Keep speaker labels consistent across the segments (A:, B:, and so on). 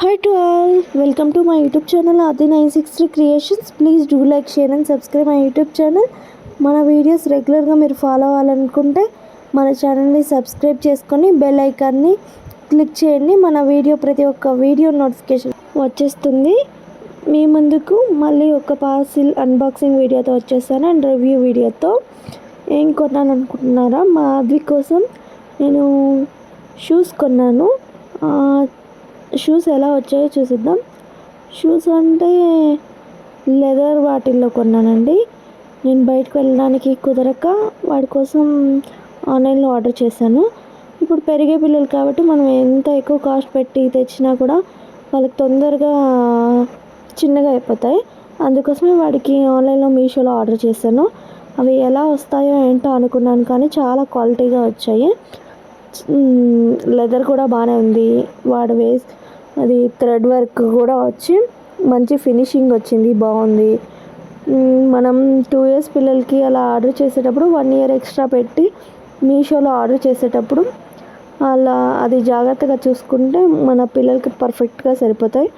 A: Hi to all welcome to my YouTube channel అది nine six three creations please do like share and subscribe my YouTube channel మన videos రెగ్యులర్గా మీరు follow అవ్వాలనుకుంటే మన ఛానల్ని subscribe చేసుకొని బెల్ ఐకాన్ని క్లిక్ చేయండి మన వీడియో ప్రతి ఒక్క వీడియో నోటిఫికేషన్ వచ్చేస్తుంది. మీ ముందుకు మళ్ళీ ఒక పార్సిల్ అన్బాక్సింగ్ వీడియోతో వచ్చేస్తాను అండ్ రివ్యూ వీడియోతో ఏం కొనాలనుకుంటున్నారా? మా ఆద్వి కోసం నేను షూస్ కొన్నాను. షూస్ ఎలా వచ్చాయో చూసిద్దాం. షూస్ అంటే లెదర్ వాటిల్లో కొన్నానండి. నేను బయటకు వెళ్ళడానికి కుదరక వాడి కోసం ఆన్లైన్లో ఆర్డర్ చేశాను. ఇప్పుడు పెరిగే పిల్లలు కాబట్టి మనం ఎంత ఎక్కువ కాస్ట్ పెట్టి తెచ్చినా కూడా వాళ్ళకి తొందరగా చిన్నగా అయిపోతాయి. అందుకోసమే వాడికి ఆన్లైన్లో మీషోలో ఆర్డర్ చేశాను. అవి ఎలా వస్తాయో ఏంటో అనుకున్నాను కానీ చాలా క్వాలిటీగా వచ్చాయి. లెదర్ కూడా బాగానే ఉంది. వాడు వేస్ అది థ్రెడ్ వర్క్ కూడా వచ్చి మంచి ఫినిషింగ్ వచ్చింది బాగుంది. మనం టూ ఇయర్స్ పిల్లలకి అలా ఆర్డర్ చేసేటప్పుడు వన్ ఇయర్ ఎక్స్ట్రా పెట్టి మీషోలో ఆర్డర్ చేసేటప్పుడు అలా అది జాగ్రత్తగా చూసుకుంటే మన పిల్లలకి పర్ఫెక్ట్గా సరిపోతాయి.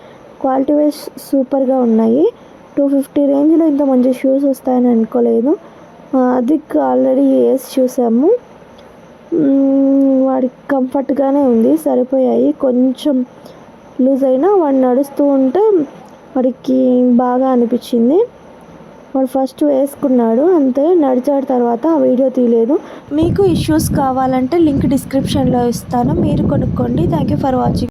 A: క్వాలిటీ వైజ్ సూపర్గా ఉన్నాయి. టూ ఫిఫ్టీ రేంజ్లో ఇంత మంచి షూస్ వస్తాయని అనుకోలేదు. అది ఆల్రెడీ వేసి చూసాము. వాడికి కంఫర్ట్గానే ఉంది సరిపోయాయి. కొంచెం లూజ్ అయినా వాడు నడుస్తూ ఉంటే వాడికి బాగా అనిపించింది. వాడు ఫస్ట్ వేసుకున్నాడు అంతే నడిచాడు తర్వాత ఆ వీడియో తీయలేదు. మీకు ఇష్యూస్ కావాలంటే లింక్ డిస్క్రిప్షన్లో ఇస్తాను మీరు కొనుక్కోండి. Thank you for watching.